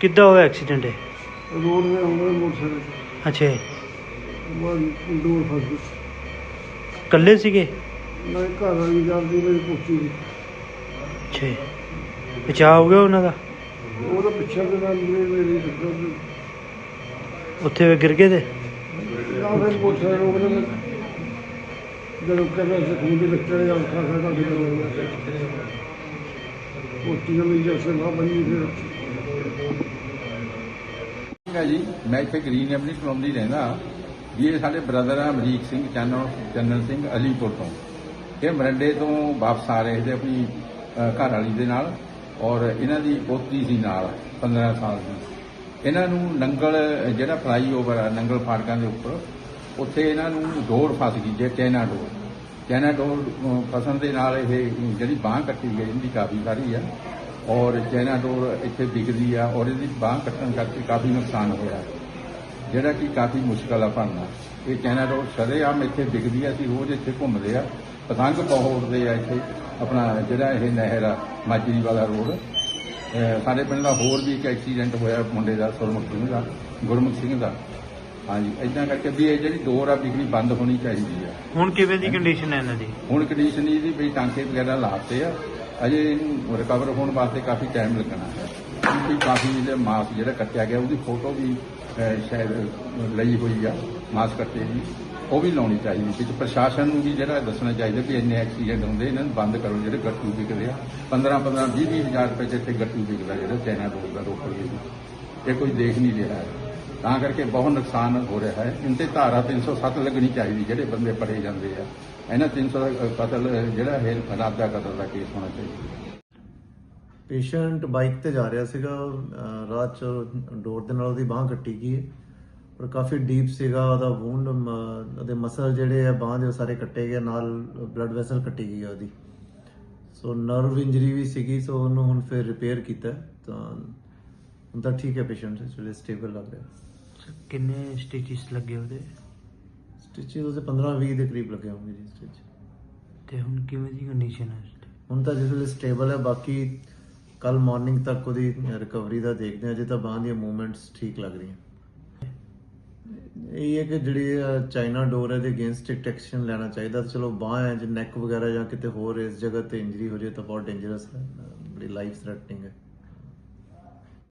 ਕਿੱਦਾਂ ਹੋਇਆ ਐਕਸੀਡੈਂਟ ਹੈ ਰੋਡ ਤੇ ਆਉਂਦੇ ਮੋਟਰਸਾਈਕਲ ਅੱਛਾ ਬਾਅਦ ਡੋਰ ਫਸ ਗਈ ਕੱਲੇ ਸੀਗੇ? ਮੈਂ ਘਰ ਵਾਲੀ ਜਾਂਦੀ ਮੇਰੀ ਪੁੱਛੀ ਦੀ ਅੱਛਾ ਬਚਾਅ ਹੋ ਗਿਆ ਉਹਨਾਂ ਦਾ? ਉਹਦਾ ਪਿੱਛੇ ਦੇ ਨਾਲ ਮੇਰੀ ਮੇਰੀ ਟੱਕਰ ਉੱਥੇ ਗਿਰ ਗਏ ਤੇ? ਨਾ ਫਿਰ ਮੋਟਰਸਾਈਕਲ ਰੋਕ ਦੇ ਜਦੋਂ ਕਹਿੰਦਾ ਸੀ ਖੂਨ ਦੇ ਬੱਚੇ ਜਾਂ ਖਾ ਖਾ ਖਾ ਕੇ ਪੁੱਛੀ ਨੂੰ ਵੀ ਜੈਸੇ ਨਾ ਫਿਰ। ਠੀਕ ਹੈ ਜੀ। ਮੈਂ ਇੱਥੇ ਗ੍ਰੀਨ ਐਵਨਿਊ ਕਲੋਨੀ ਰਹਿੰਦਾ। ਵੀ ਇਹ ਸਾਡੇ ਬ੍ਰਦਰ ਆ, ਅਮਰੀਕ ਸਿੰਘ ਚੰਨਨ ਚੰਨਨ ਸਿੰਘ ਅਲੀਪੁਰ ਤੋਂ। ਇਹ ਮਰੰਡੇ ਤੋਂ ਵਾਪਸ ਆ ਰਹੇ ਸੀ ਆਪਣੀ ਘਰ ਵਾਲੀ ਦੇ ਨਾਲ। ਔਰ ਇਹਨਾਂ ਦੀ ਪੋਤੀ ਸੀ ਨਾਲ 15 ਸਾਲ ਦੀ। ਇਹਨਾਂ ਨੂੰ ਨੰਗਲ, ਜਿਹੜਾ ਫਲਾਈਓਵਰ ਆ, ਨੰਗਲ ਫਾਟਕਾਂ ਦੇ ਉੱਪਰ, ਉੱਥੇ ਇਹਨਾਂ ਨੂੰ ਡੋਰ ਫਸ ਗਈ ਜੇ, ਚੈਨਾ ਡੋਰ। ਚੈਨਾ ਡੋਰ ਫਸਣ ਦੇ ਨਾਲ ਇਹ ਜਿਹੜੀ ਬਾਹ ਕੱਟੀ ਗਈ, ਇਹਦੀ ਕਾਫੀ ਸਾਰੀ ਆ। ਔਰ ਚੈਨਾ ਡੋਰ ਇੱਥੇ ਦਿਖਦੀ ਆ ਔਰ ਇਹਦੀ ਬਾਹ ਕੱਟਣ ਕਰਕੇ ਕਾਫੀ ਨੁਕਸਾਨ ਹੋਇਆ। ਜਿਹੜਾ ਕਿ ਕਾਫੀ ਮੁਸ਼ਕਲ ਆ ਭਰਨਾ। ਇਹ ਚੈਨਾ ਡੋਰ ਸ਼ਰੇਆਮ ਇੱਥੇ ਦਿਖਦੀ ਆ ਅਸੀਂ ਰੋਜ਼ ਇੱਥੇ ਘੁੰਮਦੇ ਆ। ਪਤੰਗ ਬਹੁਤ ਉੱਡਦੇ ਆ ਇੱਥੇ ਆਪਣਾ ਜਿਹੜਾ ਇਹ ਨਹਿਰ ਆ ਮਾਜਰੀ ਵਾਲਾ ਰੋਡ। ਸਾਡੇ ਪਿੰਡ ਦਾ ਹੋਰ ਵੀ ਇੱਕ ਐਕਸੀਡੈਂਟ ਹੋਇਆ ਮੁੰਡੇ ਦਾ ਸੁਰਮੁਖ ਸਿੰਘ ਦਾ ਗੁਰਮੁਖ ਸਿੰਘ ਦਾ। ਹਾਂਜੀ ਇਦਾਂ ਕਰਕੇ ਵੀ ਇਹ ਜਿਹੜੀ ਡੋਰ ਆ ਬਿਜਲੀ ਬੰਦ ਹੋਣੀ ਚਾਹੀਦੀ ਆ। ਹੁਣ ਕਿਵੇਂ ਦੀ ਕੰਡੀਸ਼ਨ ਹੈ ਇਹਨਾਂ ਦੀ? ਹੁਣ ਕੰਡੀਸ਼ਨ ਇਹਦੀ ਵੀ ਟਾਂਕੇ ਵਗੈਰਾ ਲਾਤੇ ਆ। ਅਜੇ ਇਹਨੂੰ ਰਿਕਵਰ ਹੋਣ ਵਾਸਤੇ ਕਾਫੀ ਟਾਈਮ ਲੱਗਣਾ ਹੈ। ਕਿਉਂਕਿ ਕਾਫੀ ਜਿਹੜਾ ਮਾਸ ਜਿਹੜਾ ਕੱਟਿਆ ਗਿਆ, ਉਹਦੀ ਫੋਟੋ ਵੀ ਸ਼ਾਇਦ ਲਈ ਹੋਈ ਆ ਮਾਸ ਕੱਟੇ ਦੀ। ਉਹ ਵੀ ਲਾਉਣੀ ਚਾਹੀਦੀ ਸੀ। ਪ੍ਰਸ਼ਾਸਨ ਨੂੰ ਵੀ ਜਿਹੜਾ ਦੱਸਣਾ ਚਾਹੀਦਾ ਵੀ ਇੰਨੇ ਐਕਸੀਡੈਂਟ ਹੁੰਦੇ, ਇਹਨਾਂ ਨੂੰ ਬੰਦ ਕਰੋ, ਜਿਹੜੇ ਗੱਟੂ ਵਿਕਦੇ ਆ। 15 15 20 20 ਹਜ਼ਾਰ ਰੁਪਏ ਜਿੱਥੇ ਗੱਟੂ ਵਿਕਦਾ ਜਿਹੜਾ ਚੈਨਾ ਰੋਡ ਦਾ ਰੋਪੜ ਵਿੱਚ ਇਹ ਕੋਈ ਦੇਖ ਨਹੀਂ ਰਿਹਾ। ਹੈ ਤਾਂ ਕਰਕੇ ਬਹੁਤ ਨੁਕਸਾਨ ਹੋ ਰਿਹਾ ਹੈ। ਇਹਨਾਂ ਤੇ ਧਾਰਾ 307 ਲੱਗਣੀ ਚਾਹੀਦੀ, ਜਿਹੜੇ ਬੰਦੇ ਫੜੇ ਜਾਂਦੇ ਆ। ਇਹਨਾਂ 300 ਕਤਲ, ਜਿਹੜਾ ਹੈ ਖਰਾਬ ਦਾ ਕਤਲ ਦਾ ਕੇਸ ਹੋਣਾ ਚਾਹੀਦਾ। ਪੇਸ਼ੈਂਟ ਬਾਈਕ ਤੇ ਜਾ ਰਿਹਾ ਸੀਗਾ ਰਾਤ ਚ ਡੋਰ ਦੇ ਨਾਲ ਉਹਦੀ ਬਾਹ ਕੱਟੀ ਗਈ ਹੈ ਪਰ ਕਾਫੀ ਡੀਪ ਸੀਗਾ, ਉਹਦਾ ਵੂੰਡ ਉਹਦੇ ਮਸਲ ਜਿਹੜੇ ਆ, ਬਾਹ ਦੇ ਉਹ ਸਾਰੇ ਕੱਟੇ ਗਏ, ਨਾਲ ਬਲੱਡ ਵੈਸਲ ਕੱਟੀ ਗਈ ਹੈ ਉਹਦੀ। ਸੋ ਨਰਵ ਇੰਜਰੀ ਵੀ ਸੀਗੀ ਸੋ ਉਹਨੂੰ ਹੁਣ ਫਿਰ ਰਿਪੇਅਰ ਕੀਤਾ। ਤਾਂ ਹੁਣ ਤਾਂ ਠੀਕ ਹੈ ਪੇਸ਼ੈਂਟ ਜਿਹੜੇ ਸਟੇਬਲ ਲੱਗ ਰਿਹਾ। ਕਿੰਨੇ ਸਟਿਚਸ ਲੱਗੇ ਉਹਦੇ? ਸਟਿਚਿਸ ਉਹਦੇ 15 20 ਦੇ ਕਰੀਬ ਲੱਗੇ ਹੋਣਗੇ ਜੀ ਸਟਿਚ ਤੇ ਹੁਣ ਕਿਵੇਂ ਦੀ ਕੰਡੀਸ਼ਨ ਹੈ ਹੁਣ ਤਾਂ ਜਿਸ ਵੇਲੇ ਸਟੇਬਲ ਹੈ ਬਾਕੀ ਕੱਲ ਮਾਰਨਿੰਗ ਤੱਕ ਉਹਦੀ ਰਿਕਵਰੀ ਦਾ ਦੇਖਦੇ ਹਾਂ ਅਜੇ ਤਾਂ ਬਾਂਹ ਦੀਆਂ ਮੂਵਮੈਂਟਸ ਠੀਕ ਲੱਗ ਰਹੀਆਂ। ਇਹ ਹੈ ਕਿ ਜਿਹੜੀ ਚਾਈਨਾ ਡੋਰ ਹੈ ਦੇ ਅਗੇਂਸਟ ਸਟ੍ਰਿਕਟ ਐਕਸ਼ਨ ਲੈਣਾ ਚਾਹੀਦਾ। ਤਾਂ ਚਲੋ ਬਾਂਹ ਹੈ ਜੇ ਨੈਕ ਵਗੈਰਾ ਜਾਂ ਕਿਤੇ ਹੋਰ ਇਸ ਜਗ੍ਹਾ ਤੇ ਇੰਜਰੀ ਹੋ ਜਾਏ ਤਾਂ ਬਹੁਤ ਡੇਂਜਰਸ ਹੈ। ਬੜੀ ਲਾਈਫ ਥ੍ਰੈਟਨਿੰਗ ਹੈ।